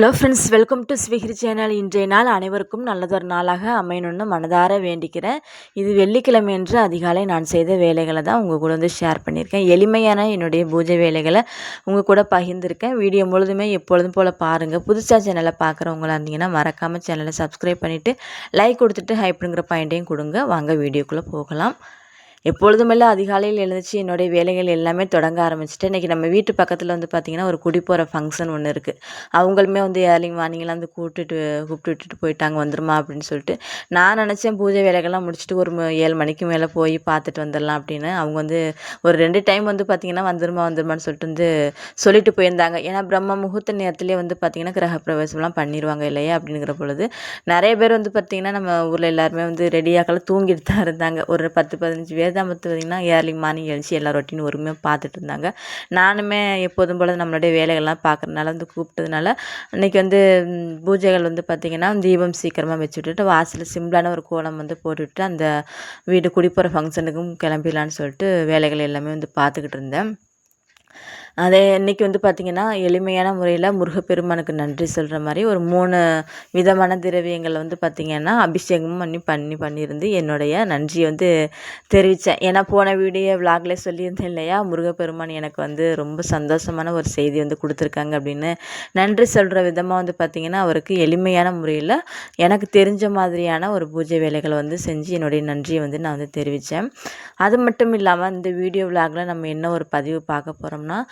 Hello friends welcome to ஸ்விகிரி channel. இன்றைய நாள் அனைவருக்கும் நல்லதொரு நாளாக அமையணும்னு மனதார வேண்டிக்கிறேன். இது வெள்ளிக்கிழமை என்று அதிகாலை நான் செய்த வேலைகளை தான் உங்கள் கூட வந்து ஷேர் பண்ணியிருக்கேன். எளிமையான என்னுடைய பூஜை வேலைகளை உங்கள் கூட பகிர்ந்திருக்கேன். வீடியோ முழுதுமே எப்பொழுதும் போல் பாருங்கள் புதுசாக சேனலை பார்க்குறவங்களா இருந்தீங்கன்னா மறக்காமல் சேனலை சப்ஸ்கிரைப் பண்ணிவிட்டு லைக் கொடுத்துட்டு ஹைப்புங்கிற பாயிண்ட்டையும் கொடுங்க. வாங்க வீடியோக்குள்ளே போகலாம். எப்பொழுதுமெல்லாம் அதிகாலையில் எழுந்துச்சு என்னுடைய வேலைகள் எல்லாமே தொடங்க ஆரம்பிச்சிட்டு இன்றைக்கி நம்ம வீட்டு பக்கத்தில் வந்து பார்த்திங்கன்னா ஒரு குடி போகிற ஃபங்க்ஷன் ஒன்று இருக்குது அவங்களுமே வந்து ஏர்லிங் மார்னிங்லாம் வந்து கூப்பிட்டுட்டு கூப்பிட்டு விட்டுட்டு போயிட்டாங்க வந்துருமா அப்படின்னு சொல்லிட்டு. நான் நினச்சேன் பூஜை வேலைகள்லாம் முடிச்சுட்டு ஒரு ஏழு மணிக்கு மேலே போய் பார்த்துட்டு வந்துடலாம் அப்படின்னு. அவங்க வந்து ஒரு ரெண்டு டைம் வந்து பார்த்திங்கன்னா வந்துருமா வந்துருமான்னு சொல்லிட்டு வந்து சொல்லிட்டு போயிருந்தாங்க. ஏன்னா பிரம்ம முகூர்த்த நேரத்துலேயே வந்து பார்த்திங்கன்னா கிரகப்பிரவேசம்லாம் பண்ணிடுவாங்க இல்லையா அப்படிங்கிற பொழுது நிறைய பேர் வந்து பார்த்திங்கன்னா நம்ம ஊரில் எல்லாருமே வந்து ரெடியாக்கெல்லாம் தூங்கிட்டு தான் இருந்தாங்க. ஒரு பத்து பதினஞ்சு பேர் தான் பார்த்தீங்கன்னா பார்த்திங்கன்னா ஏர்லி மார்னிங் எழுச்சி எல்லா ரொட்டின் ஒருமையாக பார்த்துட்டு இருந்தாங்க நானுமே எப்போதும் போல் நம்மளுடைய வேலைகள்லாம் பார்க்குறதுனால வந்து கூப்பிட்டதுனால இன்றைக்கி வந்து பூஜைகள் வந்து பார்த்திங்கன்னா தீபம் சீக்கிரமாக வச்சு விட்டுட்டு வாசலில் சிம்பிளான ஒரு கோலம் வந்து போட்டுவிட்டு அந்த வீடு குடிப்போகிற ஃபங்க்ஷனுக்கும் கிளம்பிடலான்னு சொல்லிட்டு வேலைகள் எல்லாமே வந்து பார்த்துக்கிட்டு இருந்தேன். அதே இன்றைக்கி வந்து பார்த்திங்கன்னா எளிமையான முறையில் முருகப்பெருமானுக்கு நன்றி சொல்கிற மாதிரி ஒரு மூணு விதமான திரவியங்களை வந்து பார்த்திங்கன்னா அபிஷேகமும் பண்ணி பண்ணி பண்ணியிருந்து என்னுடைய நன்றியை வந்து தெரிவித்தேன் ஏன்னா போன வீடியோ விலாக்ல சொல்லியிருந்தேன் இல்லையா? முருகப்பெருமான் எனக்கு வந்து ரொம்ப சந்தோஷமான ஒரு செய்தி வந்து கொடுத்துருக்காங்க அப்படின்னு. நன்றி சொல்கிற விதமாக வந்து பார்த்திங்கன்னா அவருக்கு எளிமையான முறையில் எனக்கு தெரிஞ்ச மாதிரியான ஒரு பூஜை வேலைகளை வந்து செஞ்சு என்னுடைய நன்றியை வந்து நான் வந்து தெரிவித்தேன் அது மட்டும் இல்லாமல் இந்த வீடியோ விலாகில் நம்ம என்ன ஒரு பதிவு பார்க்க போகிறோம்னா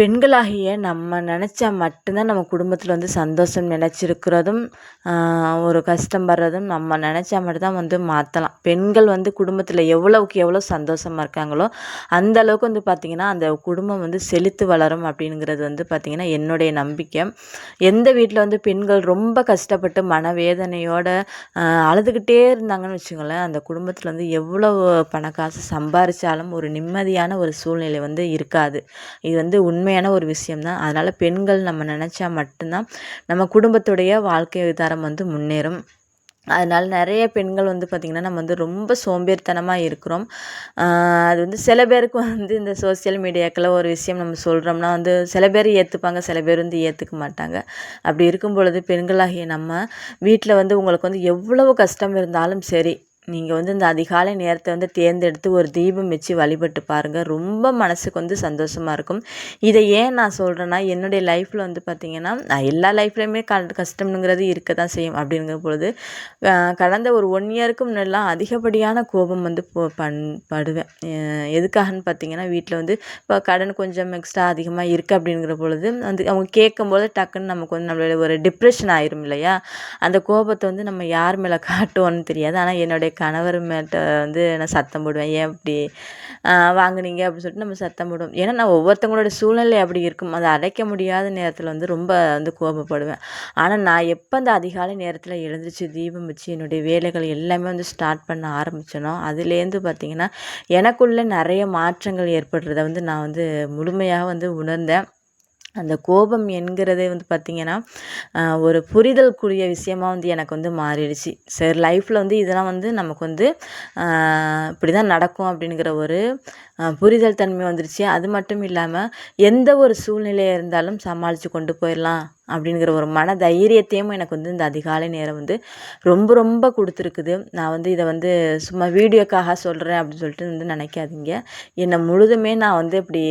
பெண்களாகிய நம்ம நினச்சா மட்டும்தான் நம்ம குடும்பத்தில் வந்து சந்தோஷம் நினச்சிருக்கிறதும் ஒரு கஷ்டம் வர்றதும் நம்ம நினச்சா மட்டும்தான் வந்து மாற்றலாம் பெண்கள் வந்து குடும்பத்தில் எவ்வளவுக்கு எவ்வளோ சந்தோஷமாக இருக்காங்களோ அந்த அளவுக்கு வந்து பார்த்திங்கன்னா அந்த குடும்பம் வந்து செழித்து வளரும் அப்படிங்கிறது வந்து பார்த்திங்கன்னா என்னுடைய நம்பிக்கை. எந்த வீட்டில் வந்து பெண்கள் ரொம்ப கஷ்டப்பட்டு மனவேதனையோட அழுதுகிட்டே இருந்தாங்கன்னு வச்சுக்கோங்களேன் அந்த குடும்பத்தில் வந்து எவ்வளோ பணக்காசு காசு சம்பாரித்தாலும் ஒரு நிம்மதியான ஒரு சூழ்நிலை வந்து இருக்காது. இது வந்து உண்மை உண்மையான ஒரு விஷயம்தான். அதனால் பெண்கள் நம்ம நினச்சா மட்டும்தான் நம்ம குடும்பத்துடைய வாழ்க்கை விதாரம் வந்து முன்னேறும். அதனால் நிறைய பெண்கள் வந்து பார்த்திங்கன்னா நம்ம வந்து ரொம்ப சோம்பேறித்தனமாக இருக்கிறோம். அது வந்து சில பேருக்கு வந்து இந்த சோசியல் மீடியாக்கில் ஒரு விஷயம் நம்ம சொல்கிறோம்னா வந்து சில பேர் ஏற்றுப்பாங்க சில பேர் வந்து ஏற்றுக்க மாட்டாங்க. அப்படி இருக்கும் பொழுது பெண்களாகிய நம்ம வீட்டில் வந்து உங்களுக்கு வந்து எவ்வளவு கஷ்டம் இருந்தாலும் சரி நீங்கள் வந்து இந்த அதிகாலை நேரத்தை வந்து தேர்ந்தெடுத்து ஒரு தீபம் வச்சு வழிபட்டு பாருங்கள் ரொம்ப மனசுக்கு வந்து சந்தோஷமாக இருக்கும். இதை ஏன் நான் சொல்கிறேன்னா என்னுடைய லைஃப்பில் வந்து பார்த்திங்கன்னா நான் எல்லா லைஃப்லேயுமே க கஷ்டம்ங்கிறது இருக்க தான் செய்யும் அப்படிங்கிற பொழுது கடந்த ஒரு ஒன் இயருக்கு முன்னெல்லாம் அதிகப்படியான கோபம் வந்து போ பண் படுவேன். எதுக்காகன்னு பார்த்தீங்கன்னா வீட்டில் வந்து இப்போ கடன் கொஞ்சம் எக்ஸ்ட்ரா அதிகமாக இருக்குது அப்படிங்கிற பொழுது வந்து அவங்க கேட்கும்போது டக்குன்னு நமக்கு வந்து நம்மளோட ஒரு டிப்ரெஷன் ஆயிரும் இல்லையா? அந்த கோபத்தை வந்து நம்ம யார் மேலே காட்டுவோன்னு தெரியாது. ஆனால் என்னுடைய கணவர் மேட்ட வந்து நான் சத்தம் போடுவேன் ஏன் அப்படி வாங்குனீங்க? அப்படின்னு சொல்லிட்டு நம்ம சத்தம் போடுவோம். ஏன்னா நான் ஒவ்வொருத்தவங்களோட சூழ்நிலை அப்படி இருக்கும். அதை அடைக்க முடியாத நேரத்தில் வந்து ரொம்ப வந்து கோபப்படுவேன். ஆனால் நான் எப்போ அந்த அதிகாலை நேரத்தில் எழுந்திரிச்சு தீபம் வச்சு என்னுடைய வேலைகள் எல்லாமே வந்து ஸ்டார்ட் பண்ண ஆரம்பித்தனோ அதுலேருந்து பார்த்திங்கன்னா எனக்குள்ளே நிறைய மாற்றங்கள் ஏற்படுறத வந்து நான் வந்து முழுமையாக வந்து உணர்ந்தேன். அந்த கோபம் என்கிறதே வந்து பார்த்திங்கன்னா ஒரு புரிதல்குரிய விஷயமா வந்து எனக்கு வந்து மாறிடுச்சு. சரி லைஃப்பில் வந்து இதெல்லாம் வந்து நமக்கு வந்து இப்படி தான் நடக்கும் அப்படிங்கிற ஒரு புரிதல் தன்மை வந்துருச்சு. அது மட்டும் இல்லாமல் எந்த ஒரு சூழ்நிலையாக இருந்தாலும் சமாளித்து கொண்டு போயிடலாம் அப்படிங்கிற ஒரு மன தைரியத்தையும் எனக்கு வந்து இந்த அதிகாலை நேரம் வந்து ரொம்ப ரொம்ப கொடுத்துருக்குது. நான் வந்து இதை வந்து சும்மா வீடியோக்காக சொல்கிறேன் அப்படின்னு சொல்லிட்டு வந்து நினைக்காதீங்க. என்னை முழுதுமே நான் வந்து இப்படி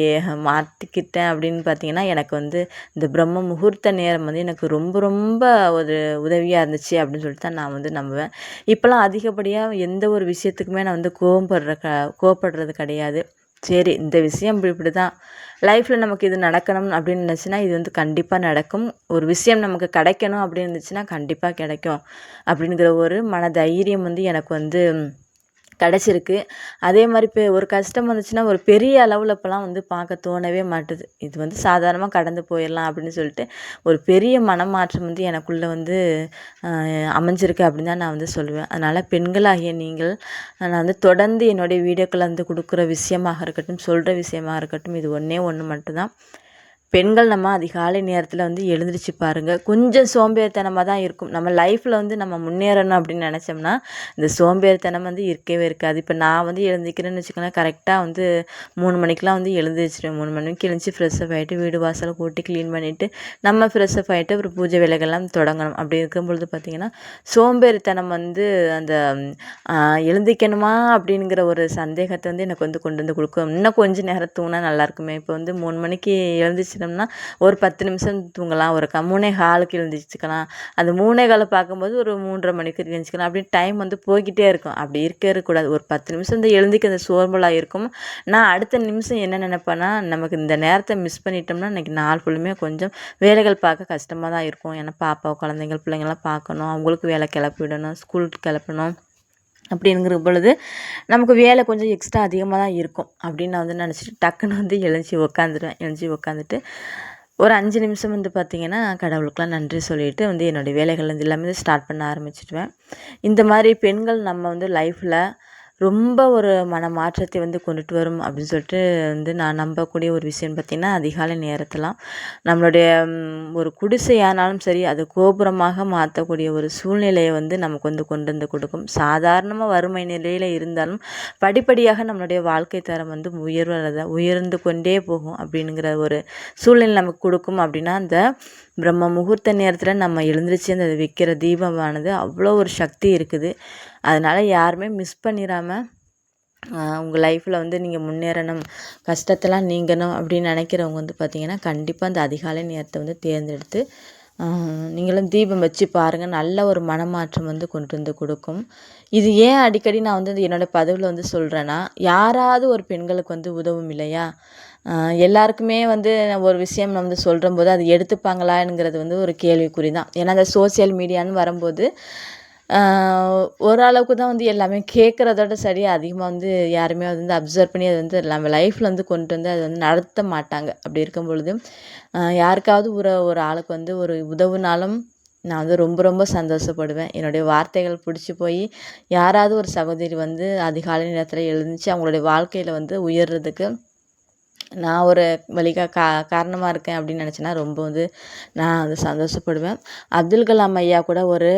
மாற்றிக்கிட்டேன் அப்படின்னு பார்த்தீங்கன்னா எனக்கு வந்து இந்த பிரம்ம முகூர்த்த நேரம் வந்து எனக்கு ரொம்ப ரொம்ப ஒரு உதவியாக இருந்துச்சு அப்படின்னு சொல்லிட்டு தான் நான் வந்து நம்புவேன். இப்போலாம் அதிகப்படியாக எந்த ஒரு விஷயத்துக்குமே நான் வந்து கோவப்படுற க கோவப்படுறது கிடையாது. சரி இந்த விஷயம் இப்படி இப்படி தான் லைஃப்பில் நமக்கு இது நடக்கணும் அப்படின்னு நினச்சின்னா இது வந்து கண்டிப்பாக நடக்கும். ஒரு விஷயம் நமக்கு கிடைக்கணும் அப்படின்னு இருந்துச்சுன்னா கண்டிப்பாக கிடைக்கும். அப்படிங்கிற ஒரு மன தைரியம் வந்து எனக்கு வந்து கிடச்சிருக்கு அதே மாதிரி இப்போ ஒரு கஷ்டம் வந்துச்சுன்னா ஒரு பெரிய அளவில் இப்போலாம் வந்து பார்க்க தோணவே மாட்டுது. இது வந்து சாதாரணமாக கடந்து போயிடலாம் அப்படின்னு சொல்லிட்டு ஒரு பெரிய மனமாற்றம் வந்து எனக்குள்ளே வந்து அமைஞ்சிருக்கு அப்படின்னு தான் நான் வந்து சொல்லுவேன். அதனால் பெண்களாகிய நீங்கள் நான் வந்து தொடர்ந்து என்னுடைய வீடியோக்களை வந்து கொடுக்குற விஷயமாக இருக்கட்டும் சொல்கிற விஷயமாக இருக்கட்டும் இது ஒன்றே ஒன்று மட்டும்தான். பெண்கள் நம்ம அதிகாலை நேரத்தில் வந்து எழுந்திரிச்சு பாருங்கள் கொஞ்சம் சோம்பேறித்தனமாக தான் இருக்கும். நம்ம லைஃப்பில் வந்து நம்ம முன்னேறணும் அப்படின்னு நினச்சோம்னா இந்த சோம்பேறித்தனம் வந்து இருக்கவே இருக்காது. இப்போ நான் வந்து எழுந்திக்கிறேன்னு வச்சுக்கோங்களேன் கரெக்டாக வந்து மூணு மணிக்கெலாம் வந்து எழுந்திரிச்சிடுவேன் மூணு மணிக்கு எழுந்துச்சி ஃப்ரெஷ்ஷப் ஆகிட்டு வீடு வாசலை கூட்டி க்ளீன் பண்ணிவிட்டு நம்ம ஃப்ரெஷ்ஷப் ஆகிட்டு அப்புறம் பூஜை வேலைகள்லாம் தொடங்கணும். அப்படி இருக்கும் பொழுது பார்த்திங்கன்னா சோம்பேறித்தனம் வந்து அந்த எழுந்திக்கணுமா அப்படிங்கிற ஒரு சந்தேகத்தை வந்து எனக்கு வந்து கொண்டு வந்து கொடுக்கும். இன்னும் கொஞ்சம் நேரம் தூங்கினா நல்லாயிருக்குமே இப்போ வந்து மூணு மணிக்கு எழுந்திரிச்சு எழுந்திரிச்சிட்டோம்னா ஒரு பத்து நிமிஷம் தூங்கலாம் ஒரு க மூணே காலுக்கு எழுந்திரிச்சிக்கலாம் அந்த மூணே காலை பார்க்கும்போது ஒரு மூன்றரை மணிக்கு எழுந்திரிச்சிக்கலாம் அப்படின்னு டைம் வந்து போய்கிட்டே இருக்கும். அப்படி இருக்கவே கூடாது. ஒரு பத்து நிமிஷம் இந்த எழுந்திக்க அந்த சோர்வலாக இருக்கும். நான் அடுத்த நிமிஷம் என்ன நினைப்பேன்னா நமக்கு இந்த நேரத்தை மிஸ் பண்ணிட்டோம்னா இன்றைக்கி நாள் ஃபுல்லுமே கொஞ்சம் வேலைகள் பார்க்க கஷ்டமாக தான் இருக்கும். ஏன்னா பாப்பா குழந்தைங்க பிள்ளைங்கள்லாம் பார்க்கணும். அவங்களுக்கு வேலை கிளப்பி விடணும் ஸ்கூலுக்கு கிளப்பணும். அப்படிங்கிற பொழுது நமக்கு வேலை கொஞ்சம் எக்ஸ்ட்ரா அதிகமாக தான் இருக்கும் அப்படின்னு நான் வந்து நினச்சிட்டு டக்குன்னு வந்து எழுஞ்சி உக்காந்துருவேன். எழுஞ்சி உக்காந்துட்டு ஒரு அஞ்சு நிமிஷம் வந்து பார்த்திங்கன்னா கடவுளுக்கெலாம் நன்றி சொல்லிவிட்டு வந்து என்னுடைய வேலைகள் வந்து எல்லாமே ஸ்டார்ட் பண்ண ஆரம்பிச்சிடுவேன். இந்த மாதிரி பெண்கள் நம்ம வந்து லைஃப்பில் ரொம்ப ஒரு மன மாற்றத்தை வந்து கொண்டுட்டு வரும் அப்படின்னு சொல்லிட்டு வந்து நான் நம்பக்கூடிய ஒரு விஷயம் பார்த்திங்கன்னா அதிகாலை நேரத்தெலாம் நம்மளுடைய ஒரு குடிசையானாலும் சரி அது கோபுரமாக மாற்றக்கூடிய ஒரு சூழ்நிலையை வந்து நமக்கு வந்து கொண்டு வந்து கொடுக்கும். சாதாரணமாக வறுமை நிலையில் இருந்தாலும் படிப்படியாக நம்மளுடைய வாழ்க்கை தரம் வந்து உயர்வதை உயர்ந்து கொண்டே போகும் அப்படிங்கிற ஒரு சூழ்நிலை நமக்கு கொடுக்கும். அப்படின்னா அந்த பிரம்ம முகூர்த்த நேரத்தில் நம்ம எழுந்திரிச்சு அந்த வைக்கிற தீபமானது அவ்வளோ ஒரு சக்தி இருக்குது. அதனால் யாருமே மிஸ் பண்ணிடாமல் உங்கள் லைஃப்பில் வந்து நீங்கள் முன்னேறணும் கஷ்டத்தெல்லாம் நீங்கணும் அப்படின்னு நினைக்கிறவங்க வந்து பார்த்திங்கன்னா கண்டிப்பாக அந்த அதிகாலை நேரத்தை வந்து தேர்ந்தெடுத்து நீங்களும் தீபம் வச்சு பாருங்கள் நல்ல ஒரு மனமாற்றம் வந்து கொண்டு வந்து கொடுக்கும். இது ஏன் அடிக்கடி நான் வந்து என்னோடய பதிவில் வந்து சொல்கிறேன்னா யாராவது ஒரு பெண்களுக்கு வந்து உதவும் இல்லையா? எல்லாருக்குமே வந்து ஒரு விஷயம் நம்ம வந்து சொல்கிற போது அது எடுத்துப்பாங்களாங்கிறது வந்து ஒரு கேள்விக்குறி தான். ஏன்னா அந்த சோசியல் மீடியான்னு வரும்போது ஓரளவுக்கு தான் வந்து எல்லாமே கேட்குறதோட சரி அதிகமாக வந்து யாருமே அது வந்து அப்சர்வ் பண்ணி அதை வந்து நம்ம லைஃப்பில் வந்து கொண்டு வந்து அதை வந்து நடத்த மாட்டாங்க. அப்படி இருக்கும் பொழுது யாருக்காவது ஒரு ஒரு ஆளுக்கு வந்து ஒரு உதவுனாலும் நான் வந்து ரொம்ப ரொம்ப சந்தோஷப்படுவேன். என்னுடைய வார்த்தைகள் பிடிச்சி போய் யாராவது ஒரு சகோதரி வந்து அதிகாலை நேரத்தில் எழுந்துச்சு அவங்களுடைய வாழ்க்கையில் வந்து உயர்றதுக்கு நான் ஒரு வழிகா கா காரணமாக இருக்கேன் அப்படின்னு நினச்சேன்னா ரொம்ப வந்து நான் வந்து சந்தோஷப்படுவேன். அப்துல் கலாம் ஐயா கூட ஒரு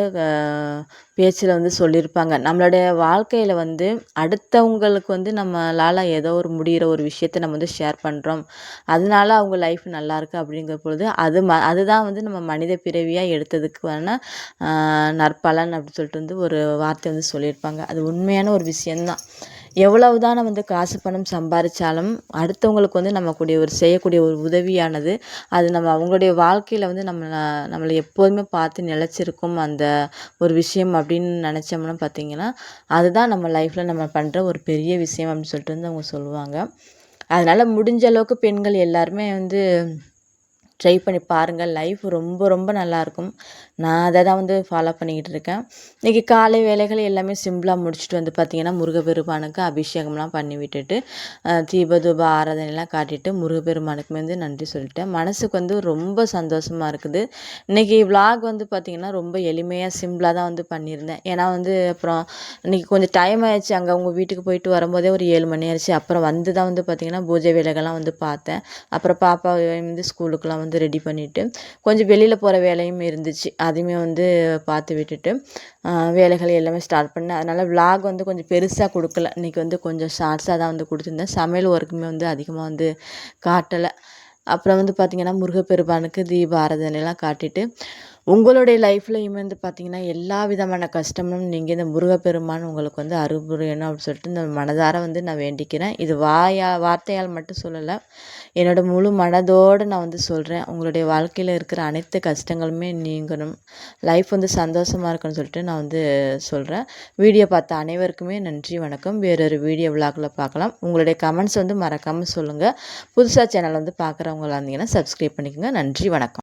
பேச்சில் வந்து சொல்லியிருப்பாங்க நம்மளுடைய வாழ்க்கையில் வந்து அடுத்தவங்களுக்கு வந்து நம்மளால் ஏதோ ஒரு முடிகிற ஒரு விஷயத்த நம்ம வந்து ஷேர் பண்ணுறோம் அதனால அவங்க லைஃப் நல்லாயிருக்கு அப்படிங்கிற பொழுது அது ம அதுதான் வந்து நம்ம மனித பிறவியாக எடுத்ததுக்கு வேணால் நற்பலன் அப்படின்னு சொல்லிட்டு வந்து ஒரு வார்த்தை வந்து சொல்லியிருப்பாங்க. அது உண்மையான ஒரு விஷயந்தான் எவ்வளவு தான் வந்து காசு பணம் சம்பாதிச்சாலும் அடுத்தவங்களுக்கு வந்து நம்ம கூடிய ஒரு செய்யக்கூடிய ஒரு உதவியானது. அது நம்ம அவங்களுடைய வாழ்க்கையில் வந்து நம்ம நம்மளை எப்போதுமே பார்த்து நிலச்சிருக்கும் அந்த ஒரு விஷயம் அப்படின்னு நினச்சோம்னா பார்த்திங்கன்னா அதுதான் நம்ம லைஃப்பில் நம்ம பண்ணுற ஒரு பெரிய விஷயம் அப்படின்னு சொல்லிட்டு வந்து அவங்க சொல்லுவாங்க. அதனால் முடிஞ்ச அளவுக்கு பெண்கள் எல்லாருமே வந்து ட்ரை பண்ணி பாருங்கள் லைஃப் ரொம்ப ரொம்ப நல்லாயிருக்கும் நான் அதை தான் வந்து ஃபாலோ பண்ணிக்கிட்டு இருக்கேன். இன்றைக்கி காலை வேலைகள் எல்லாமே சிம்பிளாக முடிச்சுட்டு வந்து பார்த்திங்கன்னா முருகப்பெருமானுக்கு அபிஷேகம்லாம் பண்ணி விட்டுட்டு தீபதூப ஆராதனைலாம் காட்டிட்டு முருகப்பெருமானுக்குமே வந்து நன்றி சொல்லிட்டேன். மனசுக்கு வந்து ரொம்ப சந்தோஷமாக இருக்குது. இன்றைக்கி விலாக் வந்து பார்த்திங்கன்னா ரொம்ப எளிமையாக சிம்பிளாக தான் வந்து பண்ணியிருந்தேன். ஏன்னா வந்து அப்புறம் இன்றைக்கி கொஞ்சம் டைம் ஆயிடுச்சு. அங்கே அவங்க வீட்டுக்கு போயிட்டு வரும்போதே ஒரு ஏழு மணி ஆயிடுச்சு. அப்புறம் வந்து தான் வந்து பார்த்திங்கன்னா பூஜை வேலைகள்லாம் வந்து பார்த்தேன். அப்புறம் பாப்பா வந்து ஸ்கூலுக்குலாம் வந்து வந்து ரெடி பண்ணிவிட்டு கொஞ்சம் வெளியில் போகிற வேலையும் இருந்துச்சு. அதையுமே வந்து பார்த்து விட்டுட்டு வேலைகள் எல்லாமே ஸ்டார்ட் பண்ணேன். அதனால் விலாக் வந்து கொஞ்சம் பெருசாக கொடுக்கல. இன்றைக்கி வந்து கொஞ்சம் ஷார்ட்ஸாக தான் வந்து கொடுத்துருந்தேன். சமையல் ஒர்க்குமே வந்து அதிகமாக வந்து காட்டலை. அப்புறம் வந்து பார்த்திங்கன்னா முருகப்பெருமானுக்கு தீப காட்டிட்டு உங்களுடைய லைஃப்லையுமே வந்து பார்த்திங்கன்னா எல்லா விதமான கஷ்டமும் நீங்கள் இந்த முருகப்பெருமான் உங்களுக்கு வந்து அருள்புரியணும் அப்படின்னு சொல்லிட்டு இந்த மனதார வந்து நான் வேண்டிக்கிறேன். இது வாயா வார்த்தையால் மட்டும் சொல்லலை. என்னோடய முழு மனதோடு நான் வந்து சொல்கிறேன் உங்களுடைய வாழ்க்கையில் இருக்கிற அனைத்து கஷ்டங்களுமே நீங்கணும். லைஃப் வந்து சந்தோஷமாக இருக்கணும்னு சொல்லிட்டு நான் வந்து சொல்கிறேன் வீடியோ பார்த்த அனைவருக்குமே நன்றி வணக்கம். வேறொரு வீடியோ விளாகில் பார்க்கலாம். உங்களுடைய கமெண்ட்ஸ் வந்து மறக்காமல் சொல்லுங்கள் புதுசாக சேனல் வந்து பார்க்குறவங்களா இருந்தீங்கன்னா சப்ஸ்கிரைப் பண்ணிக்கோங்க. நன்றி வணக்கம்.